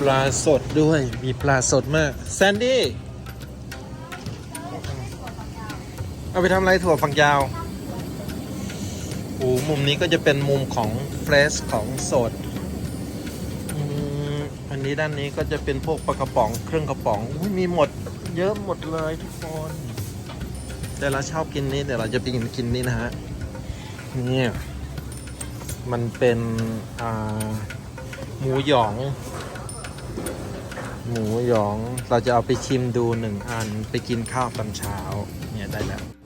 ปลาสดด้วยมีปลาสดมาก แซนดี้ เอาไปทำอะไรถั่วฝักยาว โอ้มุมนี้ก็จะเป็นมุมของเฟรชของสดอืมอันนี้ด้านนี้ก็จะเป็นพวกปลากระป๋องเครื่องกระป๋องอุ๊ยมีหมดเยอะหมดเลยทุกคน แต่เราชอบกินนี้เดี๋ยวเราจะไปกินกินนี้นะฮะเนี่ยมันเป็นหมูหยอง หมูหยองเราจะเอาไปชิมดูหนึ่งอันไปกินข้าวตอนเช้าเนี่ยได้แล้ว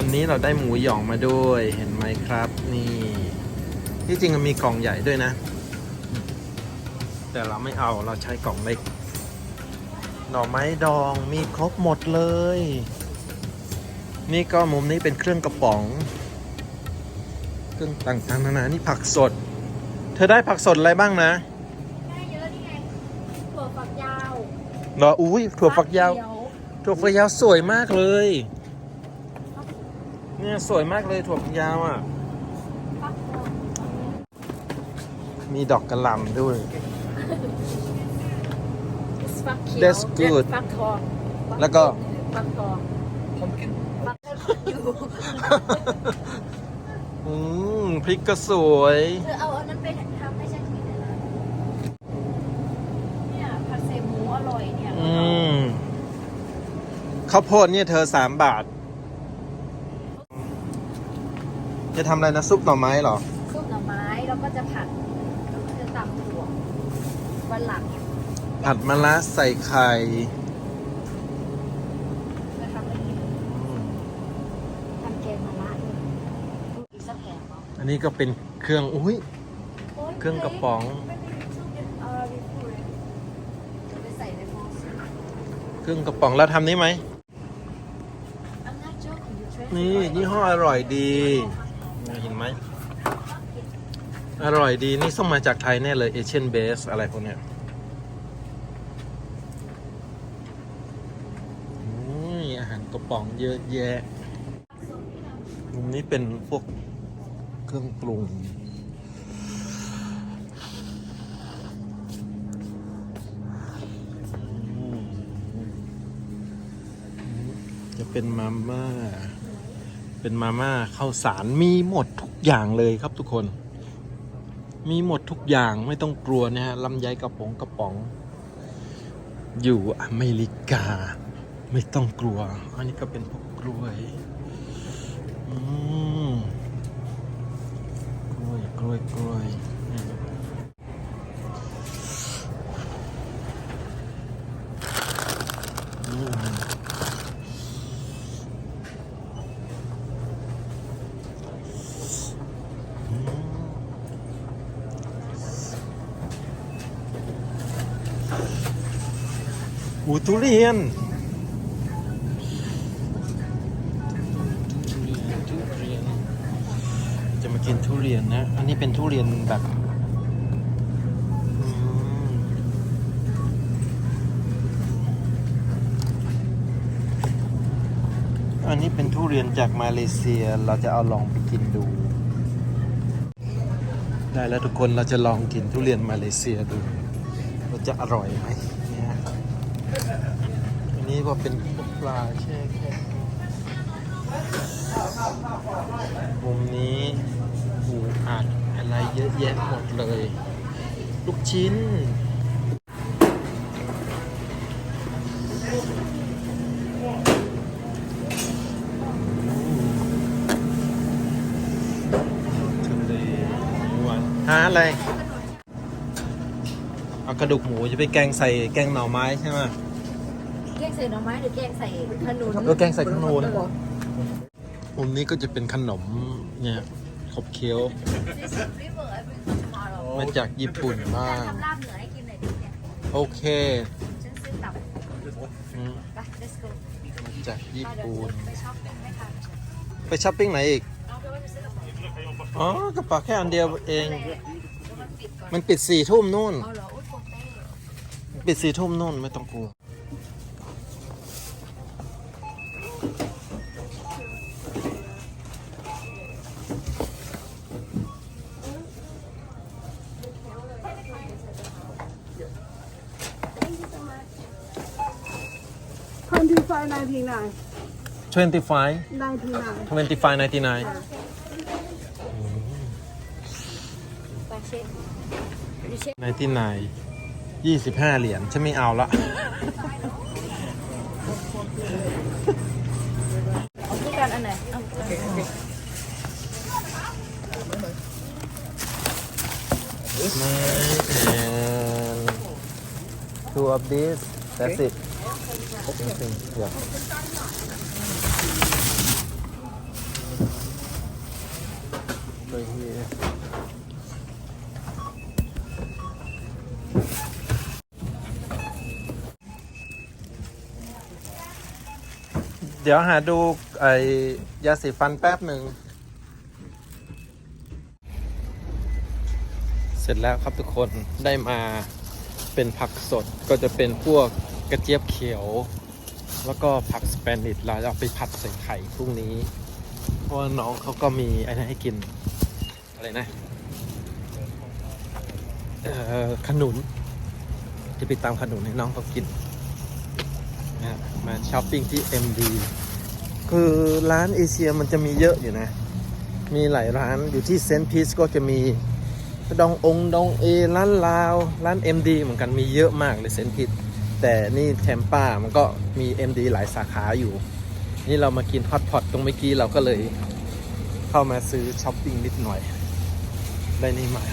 วันนี้เราได้หมูหยองมาด้วยเห็นไหมครับ นี่ ที่จริงมันมีกล่องใหญ่ด้วยนะ แต่เราไม่เอาเราใช้กล่องเล็กหน่อไม้ดองมีครบหมดเลย นี่ก็มุมนี้เป็นเครื่องกระป๋อง เครื่องต่างๆนานานี่ผักสด เธอได้ผักสดอะไรบ้างนะได้เยอะนี่ไงถั่วฝักยาวเหรออุ้ยถั่วฝักยาวเขีถั่วฝักยาวสวยมากเลย เนี่ยสวยมากเลยถั่วฝักยาวอะฟักทองมีดอกกระหล่ำด้วย ฟักเขียว That's good ฟักทองแล้วก็ ฟักทองฟักอยู่อืมพริกก็สวย เธอเอาอันนั้นไปทำให้ฉันกินหน่อยนะเนี่ยผัดเซหมูอร่อยเนี่ยอืมข้าวโพดเนี่ยเธอสามบาท จะทำอะไรนะซุปหน่อไม้เหรอ ซุปหน่อไม้แล้วก็จะผัดแล้วก็จะตำถั่ววันหลังผัดมะระใส่ไข่จะทำอะไรกินอืมทำแกงมะระด้วยอีกสักแผงเนาะอันนี้ก็เป็นเครื่องอุ้ยเครื่องกระป๋องเอาอะไรไปพูดเลยจะไปใส่ในหม้อซุปเครื่องกระป๋องแล้วทำนี้ไหม I'm not joking you try นี่ ยี่ห้ออร่อยดีเห็นไหม อร่อยดีนี่ส่งมาจากไทยแน่เลยเอเชียนเบสอะไรพวกเนี้ยอุ้ยอาหารกระป๋องเยอะแยะมุมนี้เป็นพวกเครื่องปรุงจะเป็นมาม่า เป็นมาม่าข้าวสารมีหมดทุกอย่างเลยครับทุกคน มีหมดทุกอย่างไม่ต้องกลัวนะฮะลำไยกระป๋องกระป๋อง อยู่อเมริกา ไม่ต้องกลัว อันนี้ก็เป็นพวกกล้วยอืมกล้วยกล้วยกล้วยนี่อืม อูทุเรียน ทุเรียน ทุเรียน จะมากินทุเรียนนะ อันนี้เป็นทุเรียนแบบอันนี้เป็นทุเรียนจากมาเลเซีย เราจะเอาลองไปกินดู ได้แล้วทุกคนเราจะลองกินทุเรียนมาเลเซียดูว่าจะอร่อยไหม อันนี้ก็เป็นปลาแช่แข็งมุมนี้หูอัดอะไรเยอะแยะหมดเลย ลูกชิ้นทะเลหวานหาอะไร เอากระดูกหมูจะไปแกงใส่แกงหน่อไม้ใช่ไหม แกงใส่หน่อไม้หรือแกงใส่ขนุนเออแกงใส่ขนุนมุมนี้ก็จะเป็นขนมเนี่ยขบเคี้ยวมาจากญี่ปุ่นบ้างทำลาบเหนือให้กินหน่อยดิเนี่ยโอเคฉันซื้อตับอืมไป let's go มาจากญี่เดี๋ยวปุ่นไปช็อปปิ้งไม่ทันไปช้อปปิ้งไหนอีกเอาไปว่าจะซื้อกระเป๋าอ๋อกระเป๋าแค่อันเดียวเองแต่มันปิดก่อนมันปิดสี่ทุ่มนู่นเอาเหรออุ้ยโปเต้ปิดสี่ทุ่มนู่นไม่ต้องกลัว 25 99 25 99 25 99 99 25 เหรียญฉันไม่เอาละ two of this that's it Nothing. yeah right here เดี๋ยวหาดูไอ้ยาสีฟันแป๊บหนึ่ง เสร็จแล้วครับทุกคนได้มา เป็นผักสดก็จะเป็นพวกกระเจี๊ยบเขียว แล้วก็ผักสเปนิชเราจะเอาไปผัดใส่ไข่พรุ่งนี้ เพราะน้องเขาก็มีอะไรให้กิน อะไรนะเอ่อขนุน จะไปตามขนุนให้น้องเขากินนะมาช้อปปิ้งที่ MD คือร้านเอเชียมันจะมีเยอะอยู่นะ มีหลายร้านอยู่ที่เซนต์พีซก็จะมี ดององดองเอร้านลาวร้าน MD เหมือนกันมีเยอะมากเลยเซนพิษแต่นี่แทมป้ามันก็มี MD หลายสาขาอยู่ นี่เรามากินฮอตพอตตรงเมื่อกี้เราก็เลยเข้ามาซื้อช้อปปิ้งนิดหน่อย ได้นี่มา